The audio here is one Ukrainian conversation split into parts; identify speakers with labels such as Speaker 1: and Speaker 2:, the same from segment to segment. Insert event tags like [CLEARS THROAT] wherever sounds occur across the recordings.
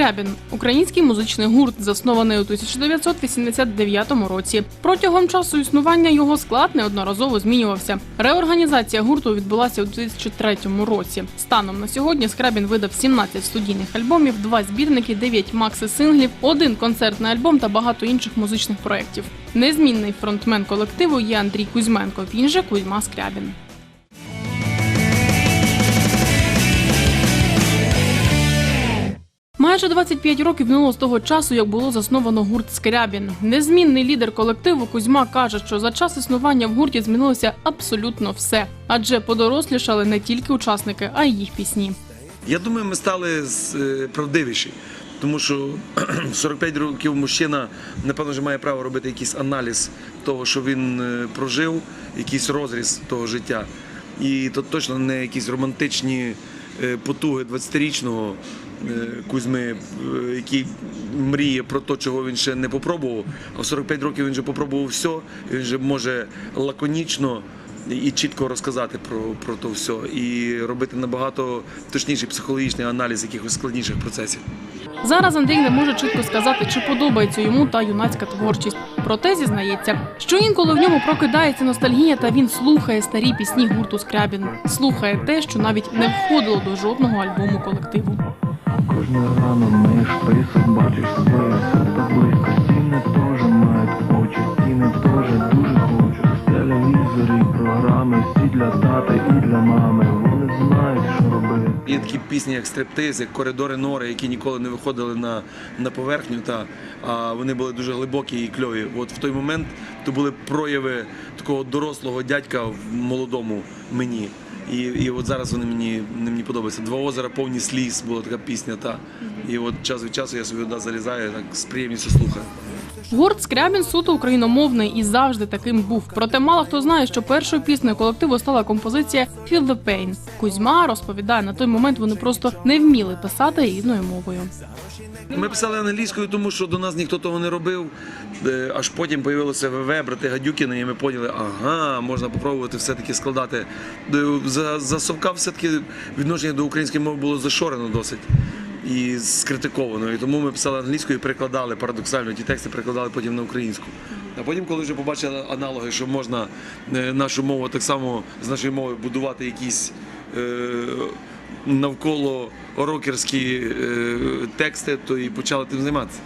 Speaker 1: Скрябін український музичний гурт, заснований у 1989 році. Протягом часу існування його склад неодноразово змінювався. Реорганізація гурту відбулася у 2003 році. Станом на сьогодні Скрябін видав 17 студійних альбомів, два збірники, 9 макси-синглів, один концертний альбом та багато інших музичних проєктів. Незмінний фронтмен колективу є Андрій Кузьменко. Він же Кузьма Скрябін. Майже 25 років минуло з того часу, як було засновано гурт Скрябін. Незмінний лідер колективу Кузьма каже, що за час існування в гурті змінилося абсолютно все, адже подорослішали не тільки учасники, а й їх пісні.
Speaker 2: Я думаю, ми стали е, правдивіші, тому що [CLEARS THROAT] в 45 років мужчина, напевно, вже має право робити якийсь аналіз того, що він е, прожив, якийсь розріз того життя. І то точно не якісь романтичні е, потуги 20-річного е, Кузьми, е, який мріє про те, чого він ще не попробував. А в 45 років він вже попробував все, він вже може лаконічно і чітко розказати про, про то все, і робити набагато точніший психологічний аналіз якихось складніших процесів.
Speaker 1: Зараз Андрій не може чітко сказати, чи подобається йому та юнацька творчість. Проте зізнається, що інколи в ньому прокидається ностальгія, та він слухає старі пісні гурту Скрябін. Слухає те, що навіть не входило до жодного альбому колективу.
Speaker 3: Кожне рано маєш список, бачиш своє серце близько. Стіни теж мають очі, стіни теж дуже хочуть. Телевізори, і програми, всі для тата і для мами.
Speaker 2: Є такі пісні, як стриптиз, як коридори нори, які ніколи не виходили на, на поверхню, та а вони були дуже глибокі і кльові. От в той момент то були прояви такого дорослого дядька в молодому мені. І, і от зараз вони мені, вони мені подобаються. Два озера повні сліз була така пісня. Та. І от час від часу я собі туди залізаю, так з приємністю слухаю.
Speaker 1: Гурт Скрябін суто україномовний і завжди таким був. Проте мало хто знає, що першою піснею колективу стала композиція «Feel the Pain». Кузьма розповідає, на той момент вони просто не вміли писати рідною мовою.
Speaker 2: Ми писали англійською, тому що до нас ніхто того не робив. Е, Аж потім з'явилося ВВ, брати Гадюкіни, і ми поняли, ага, можна спробувати все-таки складати. Е, За, за Совка все-таки відношення до української мови було зашорено досить і скритикованою. Тому ми писали англійською і перекладали парадоксально. Ті тексти перекладали потім на українську. А потім, коли вже побачили аналоги, що можна е, нашу мову так само з нашої мови будувати якісь. е, Навколо рокерські е, тексти, то і почали тим займатися.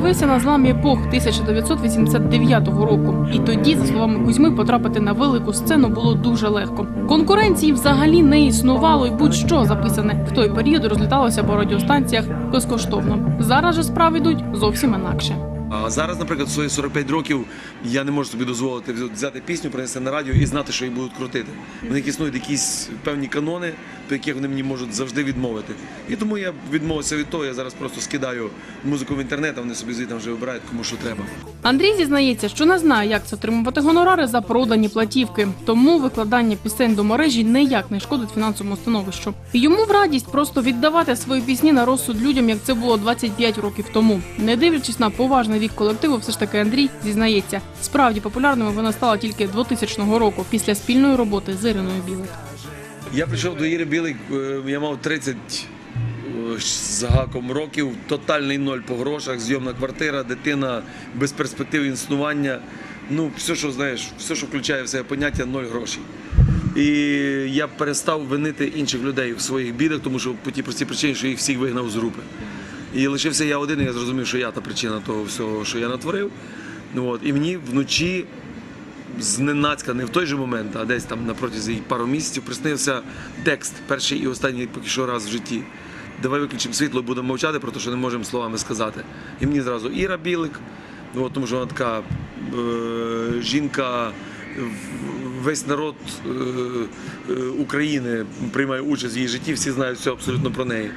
Speaker 1: З'явився на зламі епох 1989 року. І тоді, за словами Кузьми, потрапити на велику сцену було дуже легко. Конкуренції взагалі не існувало, і будь-що записане в той період розліталося по радіостанціях безкоштовно. Зараз же справи йдуть зовсім інакше.
Speaker 2: Зараз, наприклад, свої 45 років я не можу собі дозволити взяти пісню, принести на радіо і знати, що її будуть крутити. В них існують якісь певні канони, по яких вони мені можуть завжди відмовити. І тому я відмовився від того. Я зараз просто скидаю музику в інтернет, а вони собі звідти вже вибирають, кому що треба.
Speaker 1: Андрій зізнається, що не знає, як це отримувати гонорари за продані платівки. Тому викладання пісень до мережі ніяк не шкодить фінансовому становищу. Йому в радість просто віддавати свої пісні на розсуд людям, як це було 25 років тому. Не дивлячись на поважний вік колективу, все ж таки Андрій зізнається, справді популярними вона стала тільки 2000 року після спільної роботи з Іриною Білик.
Speaker 2: Я прийшов до Іри Білик, е, я мав 30 е, з гаком років, тотальний ноль по грошах, зйомна квартира, дитина без перспектив існування. Ну, все, що знаєш, все, що включає в себе поняття, ноль грошей. І я перестав винити інших людей в своїх бідах, тому що по тій простій причині, що їх всіх вигнав з групи. І лишився я один, і я зрозумів, що я та причина того всього, що я натворив. Ну, от, і мені вночі зненацька, не в той же момент, а десь там на протязі пару місяців приснився текст, перший і останній поки що раз в житті. Давай виключимо світло, будемо мовчати про те, що не можемо словами сказати. І мені зразу Іра Білик, ну, от, тому що вона така е, жінка, весь народ е, е, України приймає участь в її житті, всі знають все абсолютно про неї.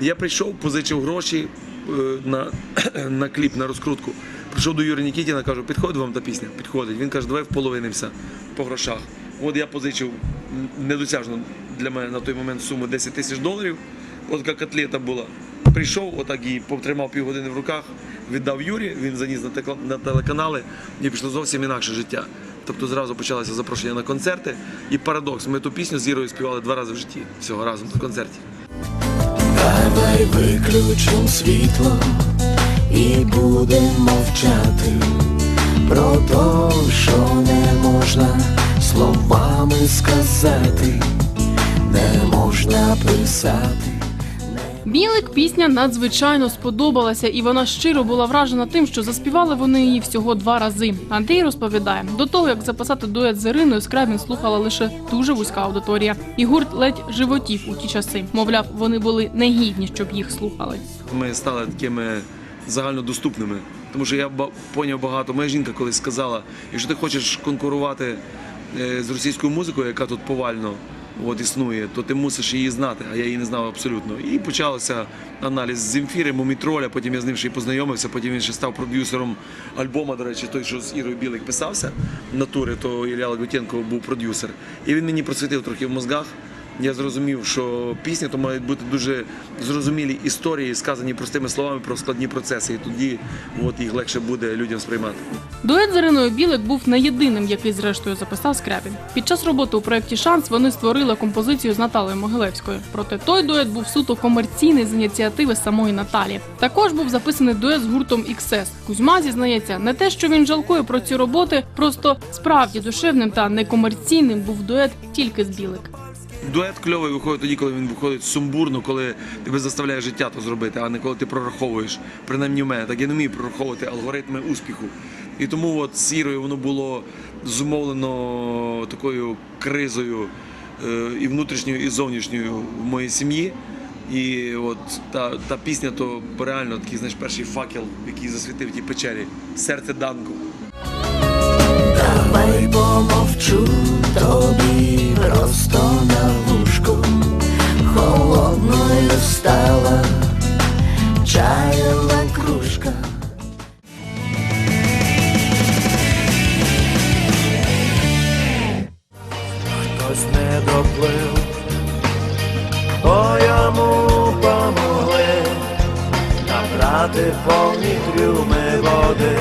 Speaker 2: Я прийшов, позичив гроші е, на, [CLEARS THROAT] на кліп, на розкрутку. Прийшов до Юрія Нікітіна, кажу, підходить вам та пісня? Підходить. Він каже, давай вполовинимося по грошах. От я позичив м, недосяжну для мене на той момент суму 10 тисяч доларів. От така котлета була. Прийшов, отак і потримав півгодини в руках, віддав Юрі, він заніс на, на телеканали і пішло зовсім інакше життя. Тобто зразу почалося запрошення на концерти. І парадокс, ми ту пісню з Ірою співали два рази в житті, всього разом на концерті.
Speaker 4: Давай виключим світло і будемо мовчати про те, що не можна словами сказати, не можна писати.
Speaker 1: Білик пісня надзвичайно сподобалася, і вона щиро була вражена тим, що заспівали вони її всього два рази. Андрій розповідає, до того як записати дует з Іриною, Скрябін слухала лише дуже вузька аудиторія, і гурт ледь животів у ті часи. Мовляв, вони були негідні, щоб їх слухали.
Speaker 2: ми стали такими загальнодоступними. Тому що я поняв багато. Моя жінка колись сказала, якщо ти хочеш конкурувати е, з російською музикою, яка тут повально от, існує, то ти мусиш її знати, а я її не знав абсолютно. І почався аналіз з Земфіри, Мумітроля, потім я з ним ще й познайомився, потім він ще став продюсером альбома, до речі, той, що з Ірою Білик писався на тури, то Ілля Лагутєнко був продюсер. І він мені просвітив трохи в мозгах. Я зрозумів, що пісні то мають бути дуже зрозумілі історії, сказані простими словами про складні процеси. І тоді от, їх легше буде людям сприймати.
Speaker 1: Дует з Іриною Білик був не єдиним, який зрештою записав Скрябін. Під час роботи у проєкті Шанс вони створили композицію з Наталею Могилевською. Проте той дует був суто комерційний з ініціативи самої Наталі. Також був записаний дует з гуртом XS. Кузьма зізнається, не те, що він жалкує про ці роботи, просто справді душевним та некомерційним був дует тільки з Білик.
Speaker 2: Дует кльовий виходить тоді, коли він виходить сумбурно, коли тебе заставляє життя то зробити, а не коли ти прораховуєш. Принаймні в мене. Так я не вмію прораховувати алгоритми успіху. І тому от з Ірою воно було зумовлено такою кризою е, і внутрішньою, і зовнішньою в моїй сім'ї. І от та, та пісня, то реально такий знаєш, перший факел, який засвітив тій печері. Серце Данку.
Speaker 4: Давай помовчу тобі просто холодною стала чаєва кружка. Хтось не доплив, бо йому помогли набрати повні трюми води.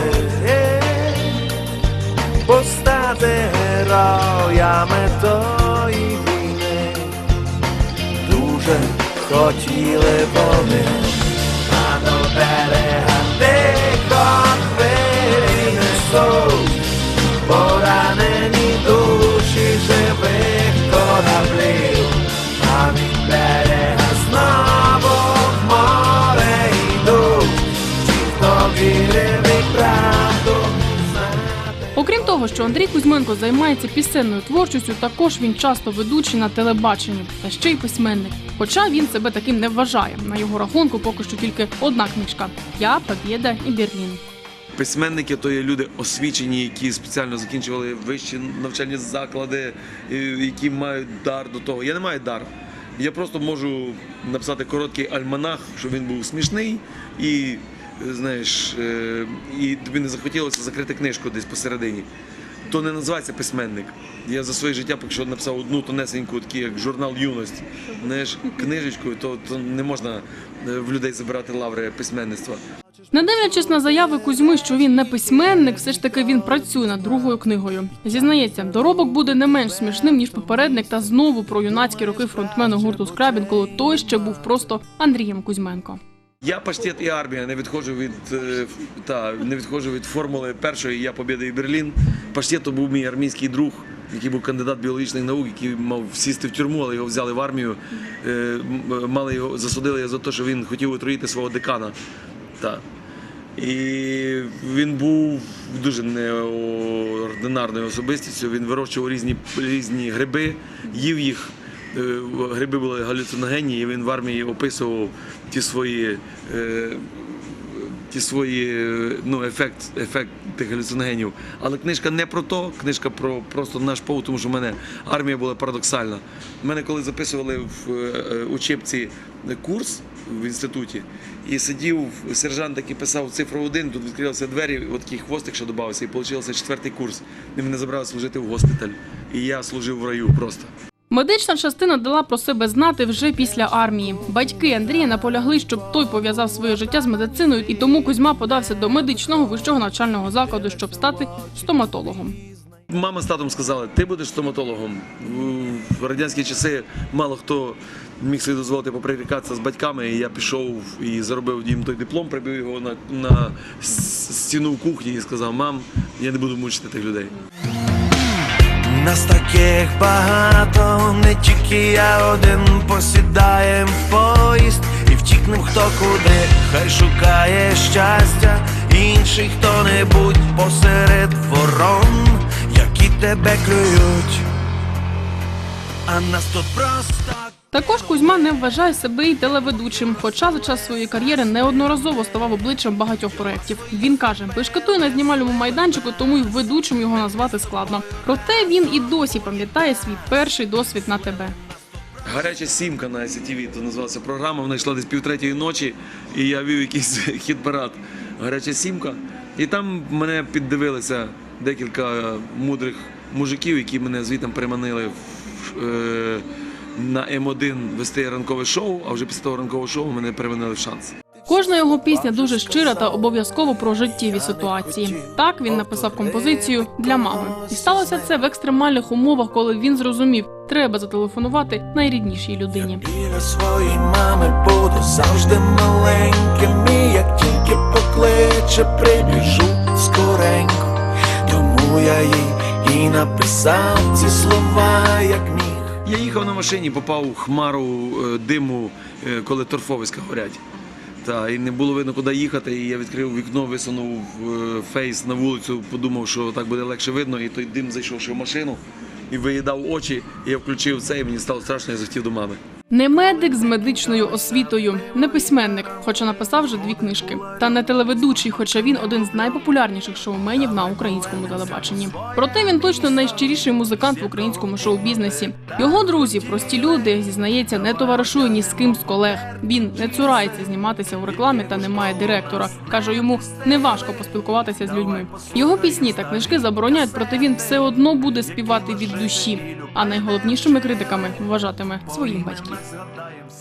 Speaker 4: Постати героями тої хотіли вони,
Speaker 1: Андрій Кузьменко займається пісенною творчістю, також він часто ведучий на телебаченні та ще й письменник. Хоча він себе таким не вважає. На його рахунку поки що тільки одна книжка: Я, Побєда і Берлін.
Speaker 2: Письменники то є люди освічені, які спеціально закінчували вищі навчальні заклади, які мають дар до того. Я не маю дар. Я просто можу написати короткий альманах, щоб він був смішний і, знаєш, е, і тобі не захотілося закрити книжку десь посередині. То не називається письменник. Я за своє життя поки що написав одну тонесеньку, таку, як журнал юність. Знаєш, книжечку, то, то не можна е, в людей забирати лаври письменництва.
Speaker 1: Не дивлячись на заяви Кузьми, що він не письменник, все ж таки він працює над другою книгою. Зізнається, доробок буде не менш смішним ніж попередник, та знову про юнацькі роки фронтмену гурту Скрабін, коли той ще був просто Андрієм Кузьменко.
Speaker 2: Я паштет і армія не відходжу від е, та не відходжу від формули першої. Я Побєда і Берлін. Паштет був мій армійський друг, який був кандидат біологічних наук, який мав сісти в тюрму, але його взяли в армію. Е, Мали його засудили за те, що він хотів отруїти свого декана. Та. І він був дуже неординарною особистістю. Він вирощував різні, різні гриби, їв їх. Е, Гриби були галюциногенні, і він в армії описував ті свої, е, ті свої ну, ефект, ефект тих галюциногенів. Але книжка не про то, книжка про просто наш повод, тому що в мене армія була парадоксальна. Мене коли записували в е, учебці курс в інституті, і сидів сержант, який писав цифру один, тут відкрилися двері, от такий хвостик ще додався, і вийшов четвертий курс. І мене забрали служити в госпіталь. І я служив в раю просто.
Speaker 1: Медична частина дала про себе знати вже після армії. Батьки Андрія наполягли, щоб той пов'язав своє життя з медициною, і тому Кузьма подався до медичного вищого навчального закладу, щоб стати стоматологом.
Speaker 2: Мама з татом сказали, ти будеш стоматологом. В радянські часи мало хто міг собі дозволити поприрікатися з батьками. І я пішов і заробив їм той диплом, прибив його на, на стіну кухні і сказав, мам, я не буду мучити тих людей.
Speaker 4: Нас таких багато, не тільки я один посідаєм в поїзд і втікнем хто куди, хай шукає щастя, інший хто-небудь посеред ворон, які тебе клюють, а нас тут просто.
Speaker 1: Також Кузьма не вважає себе і телеведучим, хоча за час своєї кар'єри неодноразово ставав обличчям багатьох проєктів. Він каже, бешкетує на знімальному майданчику, тому й ведучим його назвати складно. Проте він і досі пам'ятає свій перший досвід на ТБ.
Speaker 2: Гаряча сімка на ICTV, то називалася програма. Вона йшла десь півтретьої ночі, і я вів якийсь [LAUGHS] хіт-парад. Гаряча сімка. І там мене піддивилися декілька мудрих мужиків, які мене звітом приманили в, е, на М1 вести ранкове шоу, а вже після того ранкового шоу мене приманили в шанс.
Speaker 1: Кожна його пісня дуже щира та обов'язково про життєві ситуації. Так він написав композицію для мами, і сталося це в екстремальних умовах, коли він зрозумів, треба зателефонувати найріднішій людині.
Speaker 4: Біля своїй мами буду завжди маленьким І як тільки покличе, прибіжу скоренько Тому я їй і написав ці слова,
Speaker 2: Я їхав на машині, попав у хмару е, диму, е, коли торфовиська горять. Та, і не було видно, куди їхати. І я відкрив вікно, висунув е, фейс на вулицю, подумав, що так буде легше видно, і той дим зайшов ще в машину і виїдав очі. І я включив це, і мені стало страшно, я захотів до мами.
Speaker 1: Не медик з медичною освітою, не письменник, хоча написав вже дві книжки, та не телеведучий, хоча він один з найпопулярніших шоуменів на українському телебаченні. Проте він точно найщиріший музикант в українському шоу-бізнесі. Його друзі, прості люди, зізнається, не товаришує ні з ким з колег. Він не цурається зніматися у рекламі та не має директора. каже йому неважко поспілкуватися з людьми. Його пісні та книжки забороняють, проте він все одно буде співати від душі. А найголовнішими критиками вважатиме своїх батьків.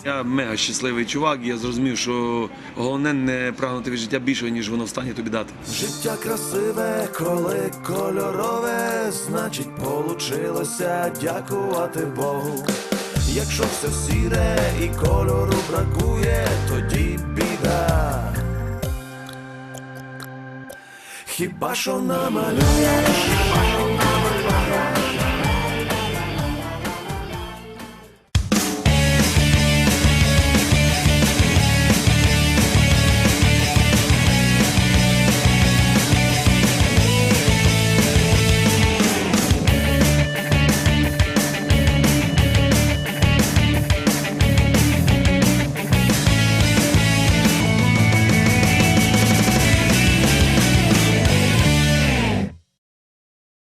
Speaker 2: Я мега щасливий чувак, я зрозумів, що головне не прагнути від життя більшого, ніж воно встані тобі дати.
Speaker 4: Життя красиве, коли кольорове, значить, получилося дякувати Богу. Якщо все сіре і кольору бракує, тоді біда. Хіба що намалюєш, хіба що намалюєш